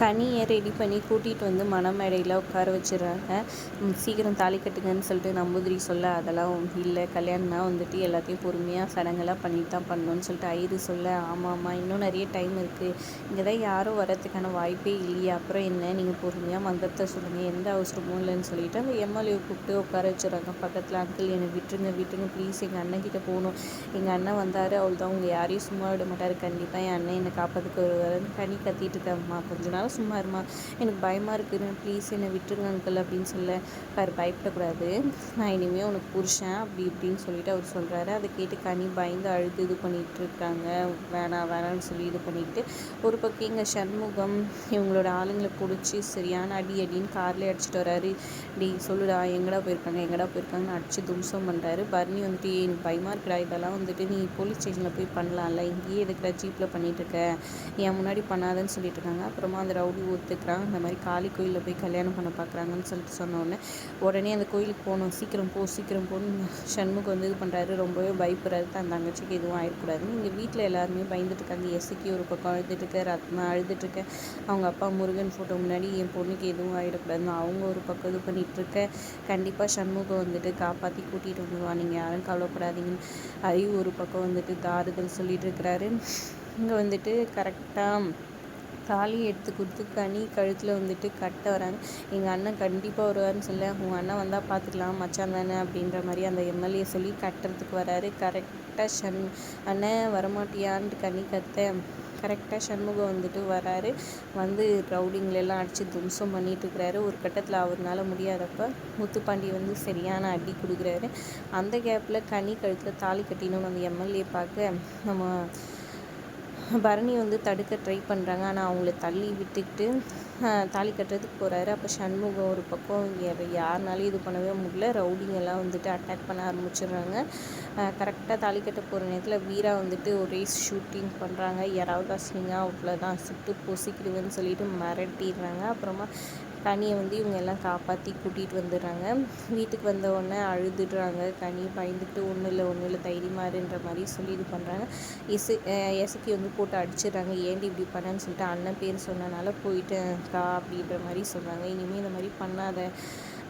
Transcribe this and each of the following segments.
கனியை ரெடி பண்ணி கூட்டிகிட்டு வந்து மணமேடையில் உட்கார வச்சிடுறாங்க. சீக்கிரம் தாலி கட்டுங்கன்னு சொல்லிட்டு நம்பூதிரி சொல்ல அதெல்லாம் இல்லை கல்யாணம்னா வந்துட்டு எல்லாத்தையும் பொறுமையாக சடங்கெல்லாம் பண்ணிட்டு தான் பண்ணணும்னு சொல்லிட்டு ஐது சொல்ல ஆமாம் ஆமாம் இன்னும் நிறைய டைம் இருக்குது இங்கே தான் யாரும் வரதுக்கான வாய்ப்பே இல்லையே. அப்புறம் என்ன? நீங்கள் பொறுமையாக மந்திரத்தை சொல்லுங்கள் எந்த அவசரமும் இல்லைன்னு சொல்லிட்டு அந்த எம்எல்ஏ கூப்பிட்டு உட்கார வச்சுறாங்க பக்கத்தில் அங்கிள் என்னை விட்டுருங்க விட்டுருங்க ப்ளீஸ் எங்கள் அண்ணன் கிட்டே போகணும். எங்கள் அண்ணன் வந்தார் அவள் தான் உங்கள் யாரையும் சும்மா விட மாட்டார். கண்டிப்பாக என் அண்ணன் என்னை காப்பாற்றுக்கு வருவார். கனி கத்திட்டு இருக்கேம்மா கொஞ்ச நாள் சும்மா இருமா. எனக்கு பயமாக இருக்குது. ப்ளீஸ் என்னை விட்டுருங்க அங்கிள் அப்படின்னு சொல்ல. பாரு பயப்படக்கூடாது. நான் இனிமேல் உனக்கு புருஷன் அப்படி இப்படின்னு சொல்லிட்டு அவர் சொல்கிறாரு அதை கேட்டு கனி பயந்து அழுது இது பண்ணிகிட்டு இருக்காங்க. வேணாம் வேணாம்னு சொல்லி இது பண்ணிட்டு ஒரு பக்கம் இங்கே சண்முகம் இவங்களோட ஆளுங்களை பிடிச்சி சரியான அடி அடின்னு கார்லேயே அடிச்சுட்டு வராரு. டி சொல்லுடா எங்கடா போயிருக்காங்க? எங்கடா போயிருக்காங்கன்னு அடிச்சு தும்சம் பண்ணுறாரு பர்னி வந்துட்டு எனக்கு பயமாக இருக்கிறா இதெல்லாம் வந்துட்டு நீ போலீஸ் ஸ்டேஷனில் போய் பண்ணலாம்ல. இங்கேயே எதுக்குடா ஜீப்பில் பண்ணிட்டு இருக்க? என் முன்னாடி பண்ணாதன்னு சொல்லிட்டு இருக்காங்க. அப்புறமா அந்த ரவுடி ஒத்துக்கிறான் இந்த மாதிரி காளி கோயிலில் போய் கல்யாணம் பண்ண பார்க்குறாங்கன்னு சொல்லிட்டு சொன்னோடனே உடனே அந்த கோயிலுக்கு போகணும். சீக்கிரம் போ சீக்கிரம் போகணும் சண்முகம் வந்து இது பண்ணுறாரு ரொம்பவே பயப்படுறாரு. தான் தங்கச்சிக்கு எதுவும் ஆயிடக்கூடாதுன்னு. இங்கே வீட்டில் எல்லாருமே பயந்துட்டு இருக்காங்க. எசுக்கி ஒரு பக்கம் அழுதுட்டுருக்க ரத்னா அழுதுட்டுருக்க அவங்க அப்பா முருகன் ஃபோட்டோ முன்னாடி என் பொண்ணுக்கு எதுவும் ஆகிடக்கூடாதுன்னு அவங்க ஒரு பக்கம் இது பண்ணிகிட்ருக்க கண்டிப்பாக சண்முகம் வந்துட்டு காப்பாற்றி கூட்டிகிட்டு வந்துடுவான் நீங்கள் யாரும் கவலைப்படாதீங்கன்னு அறிவு ஒரு பக்கம் வந்துட்டு தாறுதல் சொல்லிட்டு இருக்கிறாரு. இங்கே வந்துட்டு கரெக்டாக தாலி எடுத்து கொடுத்து கனி கழுத்தில் வந்துட்டு கட்ட வராங்க எங்கள் அண்ணன் கண்டிப்பாக வருவார்னு சொல்ல உங்கள் அண்ணன் வந்தால் பார்த்துக்கலாம் மச்சான் தானே அப்படின்ற மாதிரி அந்த எம்எல்ஏ சொல்லி கட்டுறதுக்கு வராரு. கரெக்டாக ஷண் அண்ணன் வரமாட்டியான்ட்டு கனி கத்த கரெக்டாக சண்முகம் வந்துட்டு வராரு. வந்து ரவுடிங்களெல்லாம் அடித்து தும்சம் பண்ணிட்டு இருக்கிறாரு. ஒரு கட்டத்தில் அவர்னால முடியாதப்ப முத்துப்பாண்டி வந்து சரியான அடி கொடுக்குறாரு. அந்த கேப்பில் கனி கழுத்தில் தாலி கட்டினோம் அந்த எம்எல்ஏ பார்க்க. நம்ம பரணி வந்து தடுக்க ட்ரை பண்ணுறாங்க ஆனால் அவங்கள தள்ளி விட்டுக்கிட்டு தாலி கட்டுறதுக்கு போகிறாரு அப்போ சண்முகம் ஒரு பக்கம் யாருனாலையும் இது பண்ணவே முடியல. ரவுடிங்கெல்லாம் வந்துட்டு அட்டாக் பண்ண ஆரம்பிச்சிடுறாங்க. கரெக்டாக தாலி கட்ட போகிற நேரத்தில் வீரா வந்துட்டு ஒரே ஷூட்டிங் பண்ணுறாங்க யாராவது அசிங்கா அவ்வளோதான் சுட்டு பொசிக்கிடுவேன்னு சொல்லிட்டு மிரட்டிடுறாங்க. அப்புறமா கனியை வந்து இவங்க எல்லாம் காப்பாற்றி கூட்டிகிட்டு வந்துடுறாங்க. வீட்டுக்கு வந்த உடனே அழுதுடுறாங்க. கனி பயந்துட்டு ஒன்றும் இல்லை ஒன்றும் இல்லை தைரியமாருன்ற மாதிரி சொல்லி இது பண்ணுறாங்க இசு இசக்கி வந்து போட்டு அடிச்சிடுறாங்க. ஏன்டி இப்படி பண்ணேன்னு சொல்லிட்டு அண்ணன் பேர் சொன்னனால போயிட்டேன்க்கா அப்படின்ற மாதிரி சொல்கிறாங்க இனிமேல் இந்த மாதிரி பண்ணாத.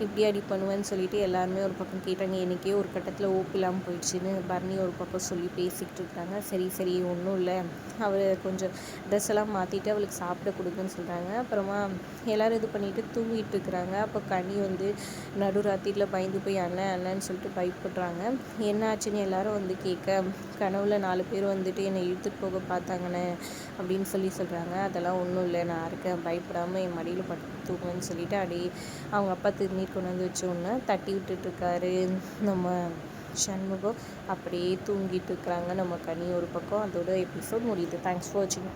இப்படி அடி பண்ணுவேன்னு சொல்லிட்டு எல்லாருமே ஒரு பக்கம் கேட்டாங்க எனக்கே ஒரு கட்டத்தில் ஓப்பு இல்லாமல் போயிடுச்சுன்னு பரணி ஒரு பக்கம் சொல்லி பேசிக்கிட்டு இருக்காங்க. சரி சரி ஒன்றும் இல்லை. அவர் கொஞ்சம் ட்ரெஸ் எல்லாம் மாற்றிட்டு அவளுக்கு சாப்பிட கொடுக்குன்னு சொல்கிறாங்க அப்புறமா எல்லோரும் இது பண்ணிவிட்டு தூங்கிட்டு இருக்கிறாங்க. அப்போ கனி வந்து நடுராத்திரியில் பயந்து போய் அண்ணன் அண்ணன்னு சொல்லிட்டு பயப்படுறாங்க. என்ன ஆச்சுன்னு எல்லாரும் வந்து கேட்க கனவுல நாலு பேர் வந்துட்டு என்னை இழுத்துட்டு போக பார்த்தாங்கண்ணே அப்படின்னு சொல்லி சொல்கிறாங்க அதெல்லாம் ஒன்றும் இல்லை. நான் இருக்கேன். பயப்படாமல் என் மடியில் பட்டு தூங்குன்னு சொல்லிட்டு அப்படியே அவங்க அப்பா திரும்பி கொண்டு வந்து வச்சோன்னே தட்டி விட்டுட்ருக்காரு. நம்ம சண்முகம் அப்படியே தூங்கிட்டு இருக்கிறாங்க நம்ம கனி ஒரு பக்கம். அதோட எபிசோட் முடியுது. தேங்க்ஸ் ஃபார் வாட்சிங்